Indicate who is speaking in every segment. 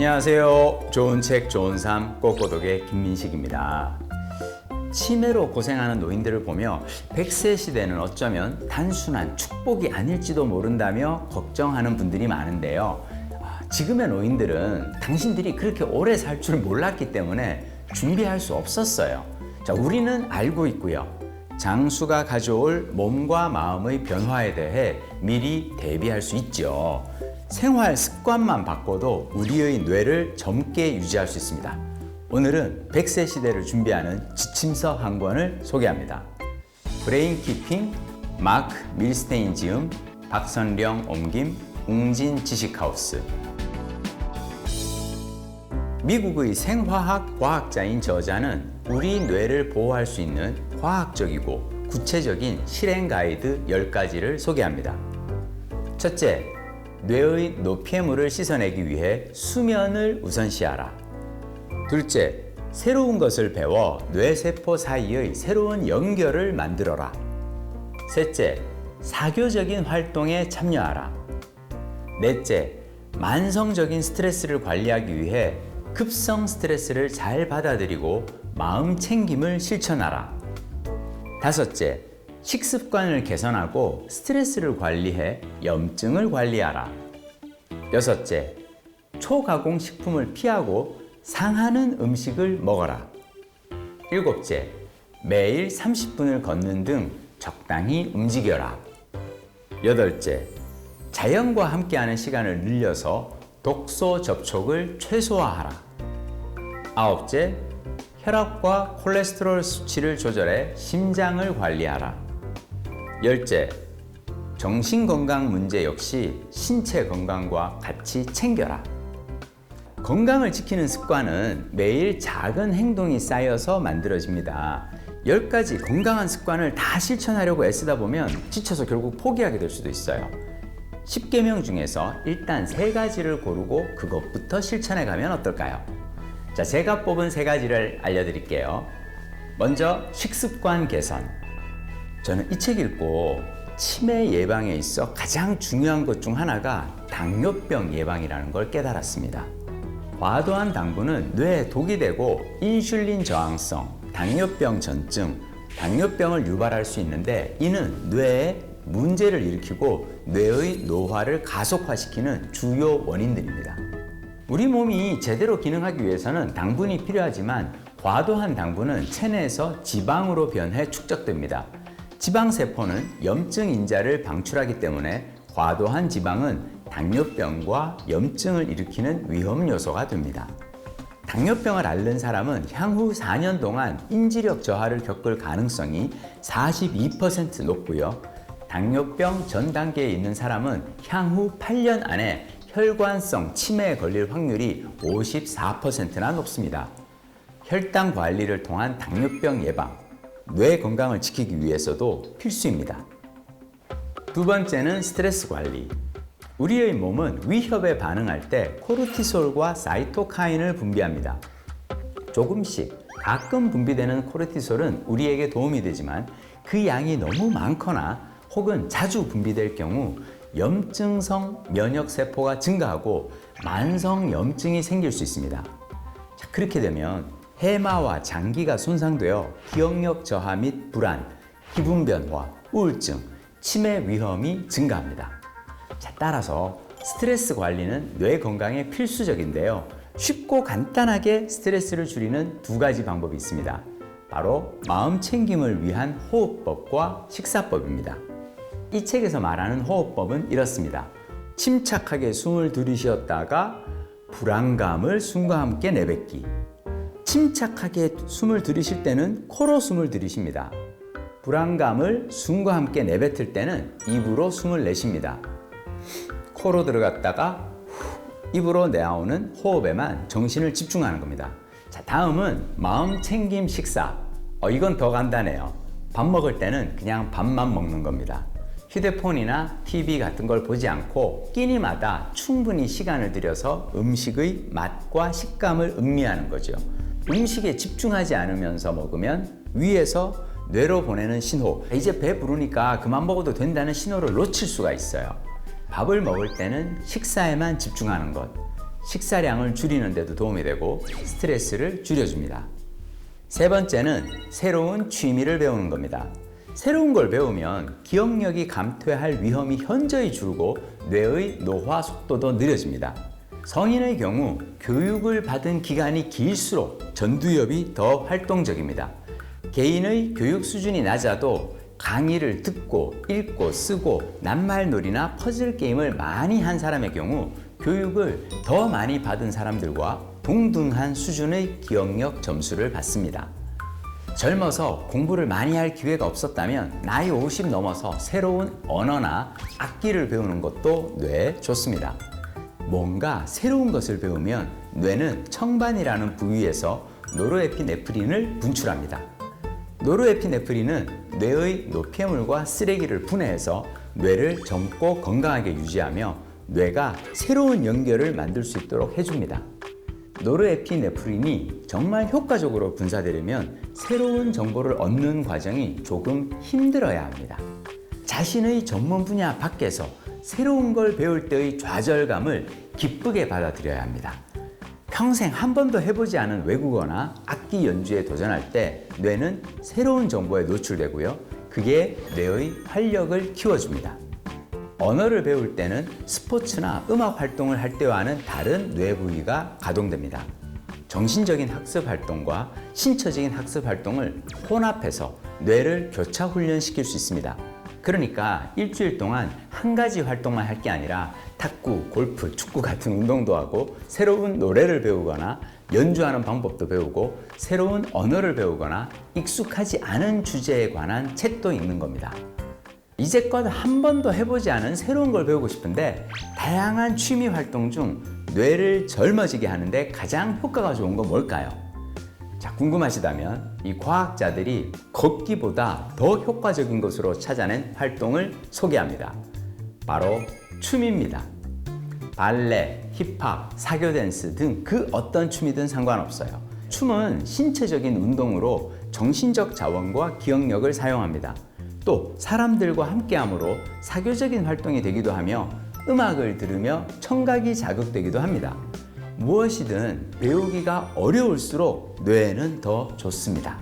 Speaker 1: 안녕하세요. 좋은 책, 좋은 삶, 꼬꼬독의 김민식입니다. 치매로 고생하는 노인들을 보며 100세 시대는 어쩌면 단순한 축복이 아닐지도 모른다며 걱정하는 분들이 많은데요. 아, 지금의 노인들은 당신들이 그렇게 오래 살 줄 몰랐기 때문에 준비할 수 없었어요. 자, 우리는 알고 있고요. 장수가 가져올 몸과 마음의 변화에 대해 미리 대비할 수 있죠. 생활 습관만 바꿔도 우리의 뇌를 젊게 유지할 수 있습니다. 오늘은 100세 시대를 준비하는 지침서 한 권을 소개합니다. 브레인 키핑, 마크 밀스테인 지음, 박선령 옮김, 웅진 지식하우스. 미국의 생화학 과학자인 저자는 우리 뇌를 보호할 수 있는 과학적이고 구체적인 실행 가이드 10가지를 소개합니다. 첫째, 뇌의 노폐물을 씻어내기 위해 수면을 우선시하라. 둘째, 새로운 것을 배워 뇌세포 사이의 새로운 연결을 만들어라. 셋째, 사교적인 활동에 참여하라. 넷째, 만성적인 스트레스를 관리하기 위해 급성 스트레스를 잘 받아들이고 마음 챙김을 실천하라. 다섯째, 식습관을 개선하고 스트레스를 관리해 염증을 관리하라. 여섯째, 초가공 식품을 피하고 상하는 음식을 먹어라. 일곱째, 매일 30분을 걷는 등 적당히 움직여라. 여덟째, 자연과 함께하는 시간을 늘려서 독소 접촉을 최소화하라. 아홉째, 혈압과 콜레스테롤 수치를 조절해 심장을 관리하라. 열째, 정신건강 문제 역시 신체 건강과 같이 챙겨라. 건강을 지키는 습관은 매일 작은 행동이 쌓여서 만들어집니다. 10가지 건강한 습관을 다 실천하려고 애쓰다 보면 지쳐서 결국 포기하게 될 수도 있어요. 10개명 중에서 일단 3가지를 고르고 그것부터 실천해 가면 어떨까요? 자, 제가 뽑은 3가지를 알려드릴게요. 먼저, 식습관 개선. 저는 이 책 읽고 치매 예방에 있어 가장 중요한 것 중 하나가 당뇨병 예방이라는 걸 깨달았습니다. 과도한 당분은 뇌에 독이 되고 인슐린 저항성, 당뇨병 전증, 당뇨병을 유발할 수 있는데 이는 뇌에 문제를 일으키고 뇌의 노화를 가속화시키는 주요 원인들입니다. 우리 몸이 제대로 기능하기 위해서는 당분이 필요하지만 과도한 당분은 체내에서 지방으로 변해 축적됩니다. 지방세포는 염증 인자를 방출하기 때문에 과도한 지방은 당뇨병과 염증을 일으키는 위험 요소가 됩니다. 당뇨병을 앓는 사람은 향후 4년 동안 인지력 저하를 겪을 가능성이 42% 높고요. 당뇨병 전 단계에 있는 사람은 향후 8년 안에 혈관성 치매에 걸릴 확률이 54%나 높습니다. 혈당 관리를 통한 당뇨병 예방, 뇌 건강을 지키기 위해서도 필수입니다. 두 번째는 스트레스 관리. 우리의 몸은 위협에 반응할 때 코르티솔과 사이토카인을 분비합니다. 조금씩 가끔 분비되는 코르티솔은 우리에게 도움이 되지만 그 양이 너무 많거나 혹은 자주 분비될 경우 염증성 면역 세포가 증가하고 만성 염증이 생길 수 있습니다. 자, 그렇게 되면 해마와 장기가 손상되어 기억력 저하 및 불안, 기분 변화, 우울증, 치매 위험이 증가합니다. 자, 따라서 스트레스 관리는 뇌 건강에 필수적인데요. 쉽고 간단하게 스트레스를 줄이는 두 가지 방법이 있습니다. 바로 마음 챙김을 위한 호흡법과 식사법입니다. 이 책에서 말하는 호흡법은 이렇습니다. 침착하게 숨을 들이쉬었다가 불안감을 숨과 함께 내뱉기. 침착하게 숨을 들이쉴 때는 코로 숨을 들이쉽니다. 불안감을 숨과 함께 내뱉을 때는 입으로 숨을 내쉽니다. 코로 들어갔다가 입으로 내어오는 호흡에만 정신을 집중하는 겁니다. 자, 다음은 마음 챙김 식사. 어, 이건 더 간단해요. 밥 먹을 때는 그냥 밥만 먹는 겁니다. 휴대폰이나 TV 같은 걸 보지 않고 끼니마다 충분히 시간을 들여서 음식의 맛과 식감을 음미하는 거죠. 음식에 집중하지 않으면서 먹으면 위에서 뇌로 보내는 신호, 이제 배 부르니까 그만 먹어도 된다는 신호를 놓칠 수가 있어요. 밥을 먹을 때는 식사에만 집중하는 것, 식사량을 줄이는 데도 도움이 되고 스트레스를 줄여줍니다. 세 번째는 새로운 취미를 배우는 겁니다. 새로운 걸 배우면 기억력이 감퇴할 위험이 현저히 줄고 뇌의 노화 속도도 느려집니다. 성인의 경우 교육을 받은 기간이 길수록 전두엽이 더 활동적입니다. 개인의 교육 수준이 낮아도 강의를 듣고 읽고 쓰고 낱말놀이나 퍼즐 게임을 많이 한 사람의 경우 교육을 더 많이 받은 사람들과 동등한 수준의 기억력 점수를 받습니다. 젊어서 공부를 많이 할 기회가 없었다면 나이 50 넘어서 새로운 언어나 악기를 배우는 것도 뇌에 좋습니다. 뭔가 새로운 것을 배우면 뇌는 청반이라는 부위에서 노르에피네프린을 분출합니다. 노르에피네프린은 뇌의 노폐물과 쓰레기를 분해해서 뇌를 젊고 건강하게 유지하며 뇌가 새로운 연결을 만들 수 있도록 해줍니다. 노르에피네프린이 정말 효과적으로 분사되려면 새로운 정보를 얻는 과정이 조금 힘들어야 합니다. 자신의 전문 분야 밖에서 새로운 걸 배울 때의 좌절감을 기쁘게 받아들여야 합니다. 평생 한 번도 해보지 않은 외국어나 악기 연주에 도전할 때 뇌는 새로운 정보에 노출되고요. 그게 뇌의 활력을 키워줍니다. 언어를 배울 때는 스포츠나 음악 활동을 할 때와는 다른 뇌 부위가 가동됩니다. 정신적인 학습 활동과 신체적인 학습 활동을 혼합해서 뇌를 교차 훈련시킬 수 있습니다. 그러니까 일주일 동안 한 가지 활동만 할 게 아니라 탁구, 골프, 축구 같은 운동도 하고 새로운 노래를 배우거나 연주하는 방법도 배우고 새로운 언어를 배우거나 익숙하지 않은 주제에 관한 책도 읽는 겁니다. 이제껏 한 번도 해보지 않은 새로운 걸 배우고 싶은데 다양한 취미 활동 중 뇌를 젊어지게 하는데 가장 효과가 좋은 건 뭘까요? 자, 궁금하시다면 이 과학자들이 걷기보다 더 효과적인 것으로 찾아낸 활동을 소개합니다. 바로 춤입니다. 발레, 힙합, 사교 댄스 등 그 어떤 춤이든 상관없어요. 춤은 신체적인 운동으로 정신적 자원과 기억력을 사용합니다. 또 사람들과 함께함으로 사교적인 활동이 되기도 하며 음악을 들으며 청각이 자극되기도 합니다. 무엇이든 배우기가 어려울수록 뇌에는 더 좋습니다.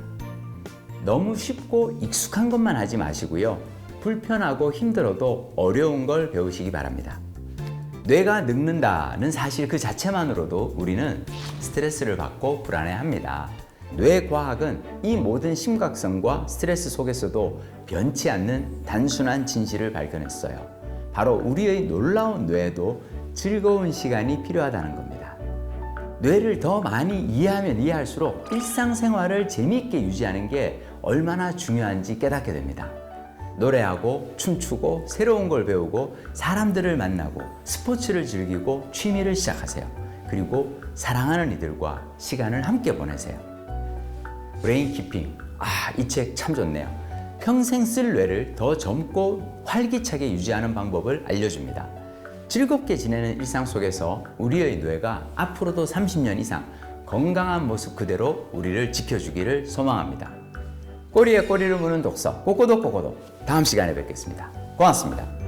Speaker 1: 너무 쉽고 익숙한 것만 하지 마시고요. 불편하고 힘들어도 어려운 걸 배우시기 바랍니다. 뇌가 늙는다는 사실 그 자체만으로도 우리는 스트레스를 받고 불안해합니다. 뇌 과학은 이 모든 심각성과 스트레스 속에서도 변치 않는 단순한 진실을 발견했어요. 바로 우리의 놀라운 뇌에도 즐거운 시간이 필요하다는 겁니다. 뇌를 더 많이 이해하면 이해할수록 일상생활을 재미있게 유지하는 게 얼마나 중요한지 깨닫게 됩니다. 노래하고 춤추고 새로운 걸 배우고 사람들을 만나고 스포츠를 즐기고 취미를 시작하세요. 그리고 사랑하는 이들과 시간을 함께 보내세요. 브레인 키핑. 아, 이 책 참 좋네요. 평생 쓸 뇌를 더 젊고 활기차게 유지하는 방법을 알려줍니다. 즐겁게 지내는 일상 속에서 우리의 뇌가 앞으로도 30년 이상 건강한 모습 그대로 우리를 지켜주기를 소망합니다. 꼬리에 꼬리를 무는 독서, 꼬꼬독 꼬꼬독. 다음 시간에 뵙겠습니다. 고맙습니다.